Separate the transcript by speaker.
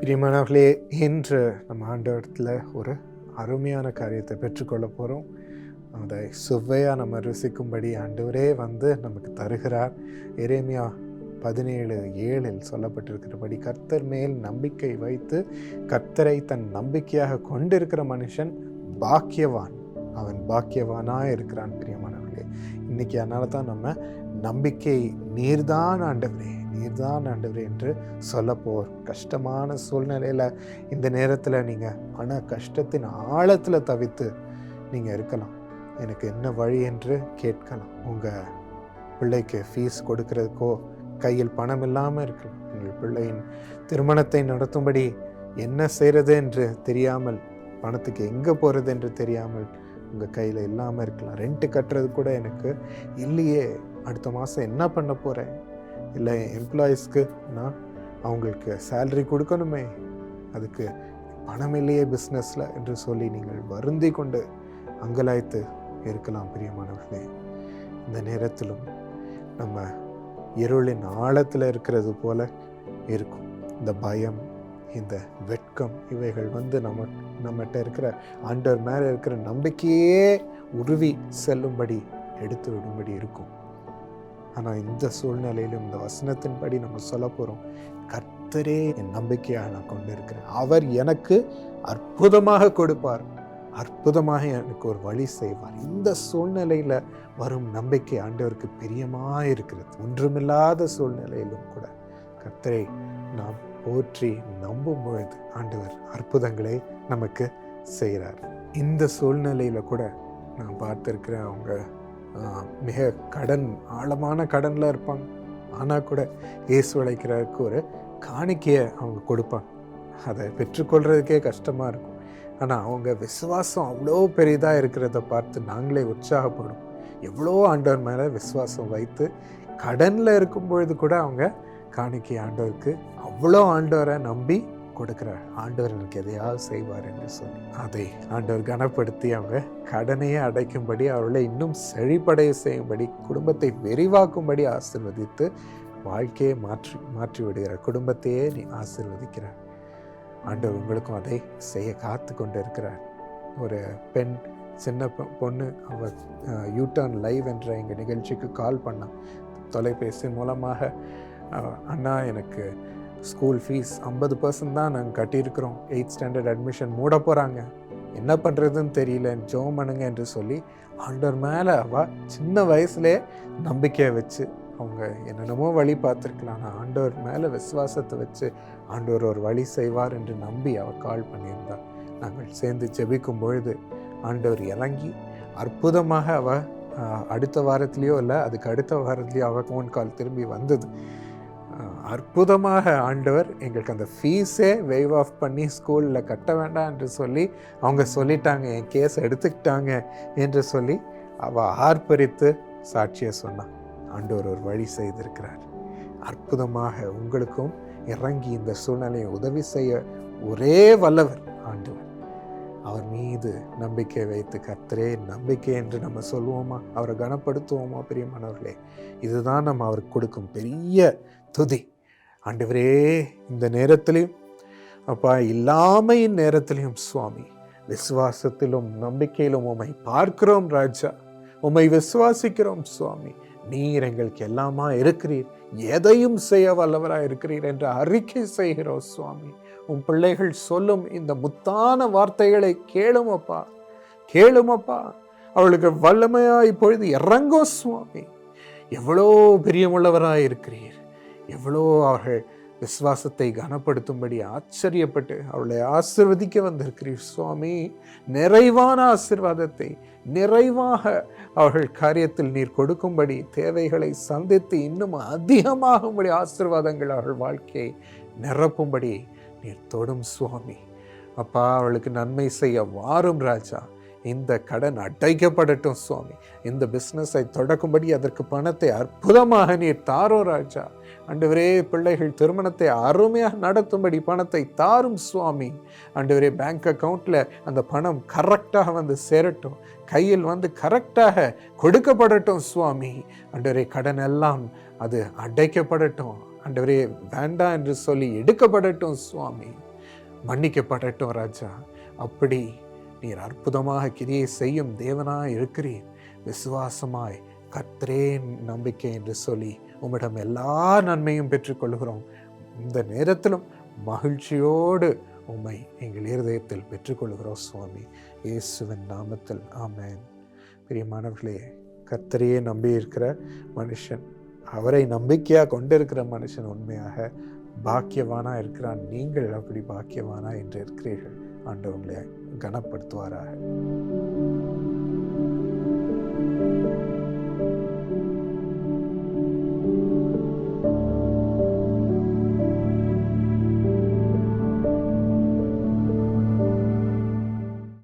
Speaker 1: பிரியமானவர்களே இன்று நம்ம ஆண்டவரத்தில் ஒரு அருமையான காரியத்தை பெற்றுக்கொள்ள போகிறோம் அதை சுவையாக நம்ம ருசிக்கும்படி ஆண்டவரே வந்து நமக்கு தருகிறார். எரேமியா பதினேழு ஏழில் சொல்லப்பட்டிருக்கிறபடி கர்த்தர் மேல் நம்பிக்கை வைத்து கர்த்தரை தன் நம்பிக்கையாக கொண்டிருக்கிற மனுஷன் பாக்கியவான். அவன் பாக்கியவானாக இருக்கிறான் பிரியமானவர்களே. இன்றைக்கி அதனால தான் நம்ம நம்பிக்கை நீர்தான் ஆண்டவரே நீர்தான் ஆண்டவரே என்று சொல்ல போர் கஷ்டமான சூழ்நிலையில் இந்த நேரத்தில் நீங்கள் மன கஷ்டத்தின் ஆழத்தில் தவித்து நீங்கள் இருக்கலாம். எனக்கு என்ன வழி என்று கேட்கலாம். உங்கள் பிள்ளைக்கு ஃபீஸ் கொடுக்கறதுக்கோ கையில் பணம் இல்லாமல் இருக்கலாம். உங்கள் பிள்ளையின் திருமணத்தை நடத்தும்படி என்ன செய்கிறது என்று தெரியாமல் பணத்துக்கு எங்கே போகிறது என்று தெரியாமல் உங்கள் கையில் இல்லாமல் இருக்கலாம். ரெண்ட்டு கட்டுறது கூட எனக்கு இல்லையே. அடுத்த மாதம் என்ன பண்ண போகிறேன் இல்லை எம்ப்ளாயீஸ்க்கு நான் அவங்களுக்கு சேல்ரி கொடுக்கணுமே. அதுக்கு பணம் இல்லையே பிஸ்னஸில் என்று சொல்லி நீங்கள் வருந்தி கொண்டு அங்கலாய்த்து இருக்கலாம் பிரியமானவர்களே. இந்த நேரத்திலும் நம்ம இருளின் ஆழத்தில் இருக்கிறது போல இருக்கும். இந்த பயம் இந்த வெட்கம் இவைகள் வந்து நம்ம நம்மகிட்ட இருக்கிற ஆண்டவர் மேலே இருக்கிற நம்பிக்கையே உருவி செல்லும்படி எடுத்து விடும்படி இருக்கும். ஆனால் இந்த சூழ்நிலையிலும் இந்த வசனத்தின்படி நம்ம சொல்ல போகிறோம் கர்த்தரே என் நம்பிக்கையாக நான் கொண்டு இருக்கிறேன் அவர் எனக்கு அற்புதமாக கொடுப்பார். அற்புதமாக எனக்கு ஒரு வழி செய்வார். இந்த சூழ்நிலையில் வரும் நம்பிக்கை ஆண்டவருக்கு பிரியமாக இருக்கிறது. ஒன்றுமில்லாத சூழ்நிலையிலும் கூட. கர்த்தரை நாம் போற்றி நம்பும் பொழுது ஆண்டவர் அற்புதங்களை நமக்கு செய்கிறார் இந்த சூழ்நிலையில் கூட நான் பார்த்துருக்கிறேன் அவங்க மிக கடன் ஆழமான கடனில் இருப்பாங்க. ஆனால் கூட இயேசு அழைக்கிறதுக்கு ஒரு காணிக்கையை அவங்க கொடுப்பாங்க. அதை பெற்றுக்கொள்கிறதுக்கே கஷ்டமாக இருக்கும். ஆனால் அவங்க விசுவாசம் அவ்வளோ பெரிதாக இருக்கிறத பார்த்து நாங்களே உற்சாகப்படும் எவ்வளோ ஆண்டவர் மேலே விசுவாசம் வைத்து கடனில் இருக்கும் பொழுது கூட அவங்க காணிக்கை ஆண்டவருக்கு அவ்வளோ ஆண்டவரை நம்பி கொடுக்குற ஆண்டவர் எனக்கு எதையாவது செய்வார் என்று சொல்லி. அதை ஆண்டவர் கனப்படுத்தி அவங்க கடனையே அடைக்கும்படி அவர்களை இன்னும் செழிப்படைய செய்யும்படி குடும்பத்தை விரிவாக்கும்படி ஆசிர்வதித்து வாழ்க்கையை மாற்றி மாற்றி விடுகிறார். குடும்பத்தையே நீ ஆசிர்வதிக்கிறார் ஆண்டவர் உங்களுக்கும் அதை செய்ய காத்து கொண்டு இருக்கிறார் ஒரு பெண் சின்ன பொண்ணு அவ யூடர்ன் லைவ் என்ற எங்கள் நிகழ்ச்சிக்கு கால் பண்ணான் தொலைபேசி மூலமாக அண்ணா எனக்கு ஸ்கூல் ஃபீஸ் ஐம்பது பர்சன்ட் தான் நாங்கள் கட்டியிருக்கிறோம். எயித் ஸ்டாண்டர்ட் அட்மிஷன் மூட போகிறாங்க என்ன பண்ணுறதுன்னு தெரியல. ஜோம் பண்ணுங்க என்று சொல்லி ஆண்டவர் மேலே அவள் சின்ன வயசுலே நம்பிக்கையை வச்சு அவங்க என்னென்னமோ வழி பார்த்துருக்கலாம். ஆனால் ஆண்டவர் மேலே விசுவாசத்தை வச்சு ஆண்டவர் ஒரு வழி செய்வார் என்று நம்பி அவள் கால் பண்ணியிருந்தாள் நாங்கள் சேர்ந்து ஜெபிக்கும் பொழுது ஆண்டவர் இறங்கி அற்புதமாக அவள் அடுத்த வாரத்துலேயோ இல்லை அதுக்கு அடுத்த வாரத்துலேயோ அவள் ஃபோன் கால் திரும்பி வந்தது. அற்புதமாக ஆண்டவர் எங்களுக்கு அந்த ஃபீஸே வெய்வ் ஆஃப் பண்ணி ஸ்கூலில் கட்ட வேண்டாம் என்று சொல்லி அவங்க சொல்லிட்டாங்க என் கேஸ் எடுத்துக்கிட்டாங்க என்று சொல்லி அவள் ஆர்ப்பரித்து சாட்சியை சொன்னான். ஆண்டவர் ஒரு வழி செய்திருக்கிறார். அற்புதமாக உங்களுக்கும் இறங்கி இந்த சூழ்நிலையை உதவி செய்ய ஒரே வல்லவர் ஆண்டவர். அவர் மீது நம்பிக்கை வைத்து கர்த்தரே நம்பிக்கை என்று நம்ம சொல்லுவோமா அவரை கனப்படுத்துவோமா பிரியமானவர்களே? இதுதான் நம்ம அவருக்கு கொடுக்கும் பெரிய துதி. ஆண்டவரே இந்த நேரத்திலையும் அப்பா இல்லாமையின் நேரத்திலையும் சுவாமி விசுவாசத்திலும் நம்பிக்கையிலும் உம்மை பார்க்கிறோம் ராஜா. உம்மை விசுவாசிக்கிறோம் சுவாமி. நீர் எங்களுக்கு எல்லாமா இருக்கிறீர். எதையும் செய்ய வல்லவராக இருக்கிறீர் என்று அறிக்கை செய்கிறோம் சுவாமி. உன் பிள்ளைகள் சொல்லும் இந்த முத்தான வார்த்தைகளை கேளுமப்பா கேளுமப்பா. அவளுக்கு வல்லமையா இப்பொழுது இறங்கோ சுவாமி. எவ்வளோ பிரியமுள்ளவராக இருக்கிறீர் எவ்வளோ அவர்கள் விசுவாசத்தை கனப்படுத்தும்படி ஆச்சரியப்பட்டு அவளை ஆசிர்வதிக்க வந்திருக்கிறீர் சுவாமி. நிறைவான ஆசிர்வாதத்தை நிறைவாக அவர்கள் காரியத்தில் நீர் கொடுக்கும்படி தேவைகளை சந்தித்து இன்னும் அதிகமாகும்படி ஆசிர்வாதங்கள் அவர்கள் வாழ்க்கையை நிரப்பும்படி நீர் தொடும் சுவாமி. அப்பா அவளுக்கு நன்மை செய்ய வாரும் ராஜா. இந்த கடன் அடைக்கப்படட்டும் சுவாமி. இந்த பிஸ்னஸை தொடக்கும்படி அதற்கு பணத்தை அற்புதமாக நீர் தாரோ ராஜா. அண்டுவரே பிள்ளைகள் திருமணத்தை அருமையாக நடத்தும்படி பணத்தை தாரும் சுவாமி. அண்டுவரே பேங்க் அக்கவுண்ட்டில் அந்த பணம் கரெக்டாக வந்து சேரட்டும். கையில் வந்து கரெக்டாக கொடுக்கப்படட்டும் சுவாமி. அண்டுவரே கடன் எல்லாம் அது அடைக்கப்படட்டும். ஆண்டவரே வேண்டாம் என்று சொல்லி எடுக்கப்படட்டும் சுவாமி. மன்னிக்கப்படட்டும் ராஜா. அப்படி நீர் அற்புதமாக கிரியை செய்யும் தேவனாய் இருக்கிறீர். விசுவாசமாய் கர்த்தரே நம்பிக்கை என்று சொல்லி உம்மிடம் எல்லா நன்மையும் பெற்றுக்கொள்கிறோம். இந்த நேரத்திலும் மகிழ்ச்சியோடு உம்மை எங்கள் இருதயத்தில் பெற்றுக்கொள்கிறோம் சுவாமி. இயேசுவின் நாமத்தில். ஆமேன். பிரியமானவர்களே கர்த்தரையே நம்பி இருக்கிற மனுஷன் அவரை நம்பிக்கையாக கொண்டிருக்கிற மனுஷன் உண்மையாக பாக்கியவானா இருக்கிறான். நீங்கள் அப்படி பாக்கியவானா என்று இருக்கிறீர்கள். ஆண்டவங்களை கனப்படுத்துவாராக.